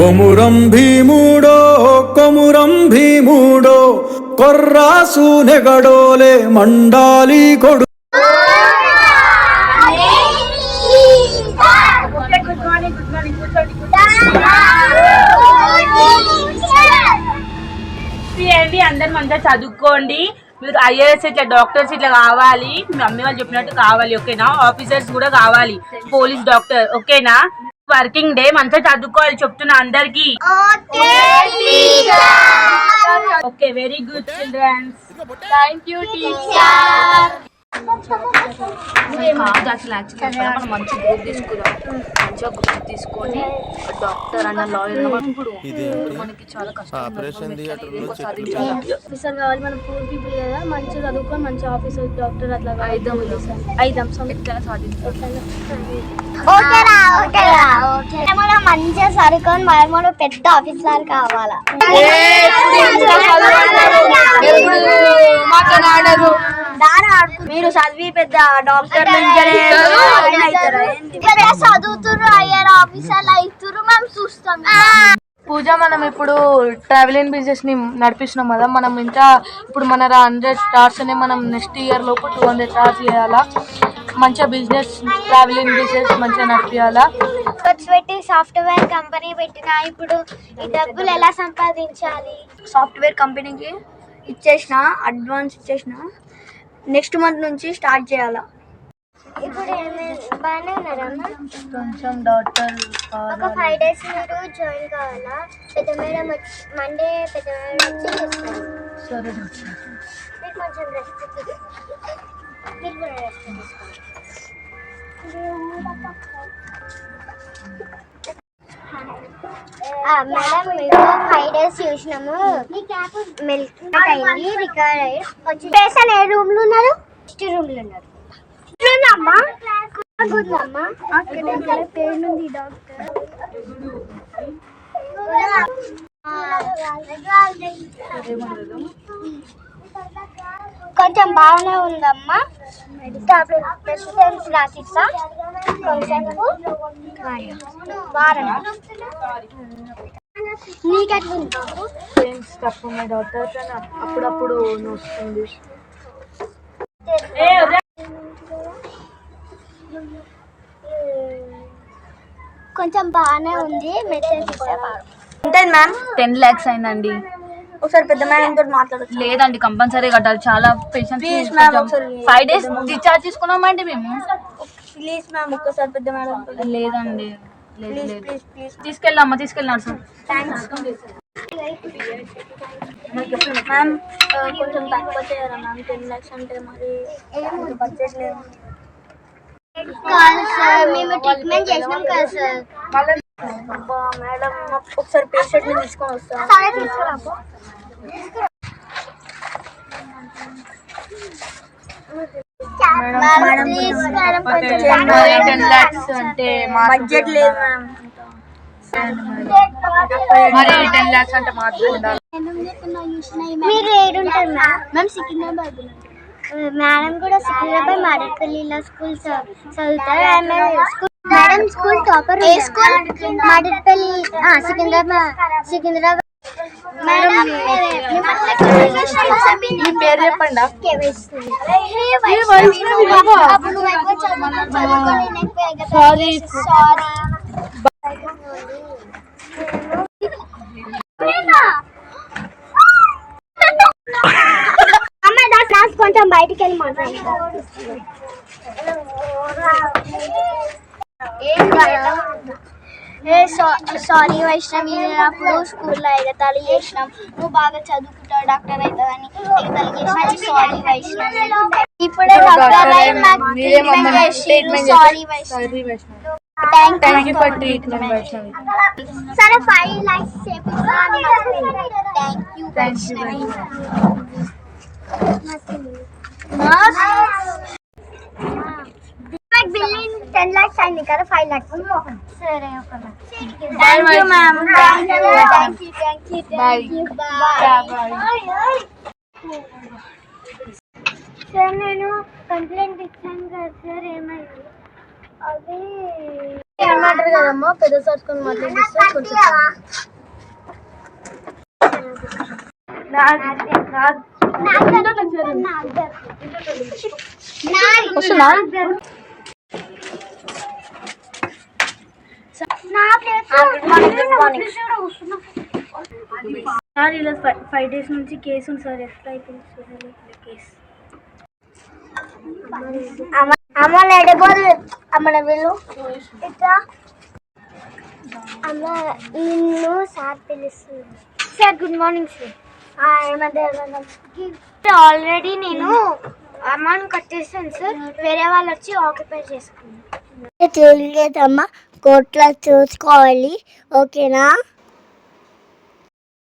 కొమురం భీముడో కొమురం భీముడో కొర్రాసు నెగడోలే మండాలి కొడు. అందరం మార్నింగ్ అందరు చదువుకోండి. మీరు ఐఏఎస్ ఇట్లా డాక్టర్స్ ఇట్లా కావాలి. మీ మమ్మీ వాళ్ళు చెప్పినట్టు కావాలి ఓకేనా? ఆఫీసర్స్ కూడా కావాలి. పోలీస్ డాక్టర్ ఓకేనా? వర్కింగ్ డే మంచిగా చదువుకోవాలి చెప్తున్నా అందరికి. Okay very good childrens thank you teacher కాదు అసలు యాక్చువల్లీ మనం మంచి గ్రూప్ తీసుకుందాం మంచిగా గ్రూప్ తీసుకొని డాక్టర్ అన్న లాయర్ ఇప్పుడు మనకి చాలా కష్టం ఆఫీసర్ కావాలి మనం పూర్ పీపుల్ కదా మంచిగా చదువుకొని మంచి ఆఫీసర్ డాక్టర్ అట్లా. ఐదం ఐదాం ఎట్లా సాధించాలి? ఓకేరా ఓకేరా ఓకే మనం మంచిగా సరుకొని మనం పెద్ద ఆఫీసర్ కావాలా? మీరు చదివి పెద్ద డాక్టర్ పెద్ద చదువుతురు అయ్యారు ఆఫీసర్లు అవుతురు మేము చూస్తాం. పూజ మనం ఇప్పుడు ట్రావెలింగ్ బిజినెస్ని నడిపిస్తున్నాం కదా మనం ఇంకా ఇప్పుడు మన హండ్రెడ్ స్టార్స్ని మనం నెక్స్ట్ ఇయర్ లోపు టూ హండ్రెడ్ స్టార్స్ చేయాలా? మంచిగా బిజినెస్ ట్రావెలింగ్ బిజినెస్ మంచిగా నడిపించాలా ఖర్చు పెట్టి సాఫ్ట్వేర్ కంపెనీ పెట్టిన ఇప్పుడు ఈ డబ్బులు ఎలా సంపాదించాలి? సాఫ్ట్వేర్ కంపెనీకి ఇచ్చేసిన అడ్వాన్స్ ఇచ్చేసిన నెక్స్ట్ మంత్ నుంచి స్టార్ట్ చేయాలా? ఇప్పుడు ఏమైనా బాగానే ఉన్నారమ్మా కొంచెం డాక్టర్ ఒక ఫైవ్ డేస్ మీరు జాయిన్ కావాలా? పెద్ద మేడం వచ్చి మండే పెద్ద మేడం వచ్చి సరే డాక్టర్ మీకు కొంచెం రెస్ట్ మీరు కూడా రెస్ట్ తీసుకోండి. మేడం మీకు ఫైవ్ డేస్ చూసినాము. మిల్క్ అయింది రికవర్ అయ్యి పేషెంట్ ఏ రూమ్లో ఉన్నారు. ఫస్ట్ రూమ్లో ఉన్నారు అమ్మా అక్కడ డాక్టర్. కొంచెం బాగానే ఉందమ్మా. ప్రెసిడెన్స్ రాసిస్తా కొంచెం వారం పెయిన్స్ తక్కువ ఉన్నాయి డాక్టర్ అప్పుడప్పుడు వస్తుంది కొంచెం బాగానే ఉంది. మెసేజ్ ఉంటుంది మ్యామ్ టెన్ ల్యాక్స్ అయిందండి. ఒకసారి పెద్ద మేడం తోటి మాట్లాడచ్చు? లేదండి కంపల్సరీ కట్టాలి. చాలా ma'am, పేషెంట్స్ ఒకసారి ఫైవ్ డేస్ డిశ్చార్జ్ తీసుకున్నామండి మేము? ప్లీజ్ మ్యామ్ ఒక్కసారి పెద్ద మేడం లేదండి. లేదు ప్లీజ్ లేదు. ప్లీజ్ ప్లీజ్ తీసుకెళ్ళమ్మా తీసుకెళ్ళినారు సార్ థ్యాంక్స్ మ్యామ్ కొంచెం తక్కువ చేయరా మ్యామ్ టెన్ ల్యాక్స్ అంటే మరి బడ్జెట్ లేదు. కాదు సార్ మేము ట్రీట్మెంట్ చేసినాం కదా సార్. మేడం ఒకసారి పేషెంట్ని తీసుకొని వస్తాను అంటే బడ్జెట్ లేదు మ్యామ్ మరి టెన్ ల్యాక్స్ అంటే మాత్రం ఉండాలి. మీరు ఏడుంటారు మ్యామ్ మేము సికింద్రాబాద్ మేడం కూడా సికింద్రాబాద్ మారేపల్లిలో స్కూల్ చదువుతారు. ఆమె స్కూల్ మేడం స్కూల్ టాపర్ ఏ స్కూల్ మారేపల్లి ఆ, సికింద్రాబాద్ సికింద్రాబాద్ మేడం మీ పేరు చెప్పండి. సారీ సారీ అమ్మాయి దా క్లాస్ కొంచెం బయటికి వెళ్ళి మాట్లాడతాం ఏ సారీ వైష్ణవి నేను అప్పుడు స్కూల్లో ఎగతాళి చేసినాం నువ్వు బాగా చదువుకుంటావు డాక్టర్ అవుతావని ఎగతాళి చేసిన సారీ వైష్ణవి ఇప్పుడే డాక్టర్ అయి మాకు ట్రీట్మెంట్ చేసి sorry Vaishnavi thank thank you for treatment Vaishnavi సరే ఫైవ్ లాక్స్ చేపిస్తాను thank you thank you ten lakhs అయింది కదా ఫైవ్ లాక్స్ సరే ఒక thank you ma'am thank you thank you thank you thank you bye sir నేను కంప్లైంట్ ఇచ్చాను కదా సార్ ఏమైంది అది ఏమంటారు కదమ్మా పెద్ద సరుకుని మాట్లాడిస్తే కొంచెం సార్ ఇలా ఫైవ్ డేస్ నుంచి కేసు ఉంది సార్. ఎట్లా అయిపోయింది కేసు? అమ్మ నడబోదు అమ్మ వీళ్ళు ఇట్లా. అమ్మ నిన్ను సార్ పిలుస్తుంది. సార్ గుడ్ మార్నింగ్ సార్ ఏమంటారు ఆల్రెడీ నేను అమౌంట్ కట్టేసాను సార్ వేరే వాళ్ళు వచ్చి ఆక్యుపై చేసుకున్నాను తెలియదమ్మా కోట్లా చూసుకోవాలి. ఓకేనా?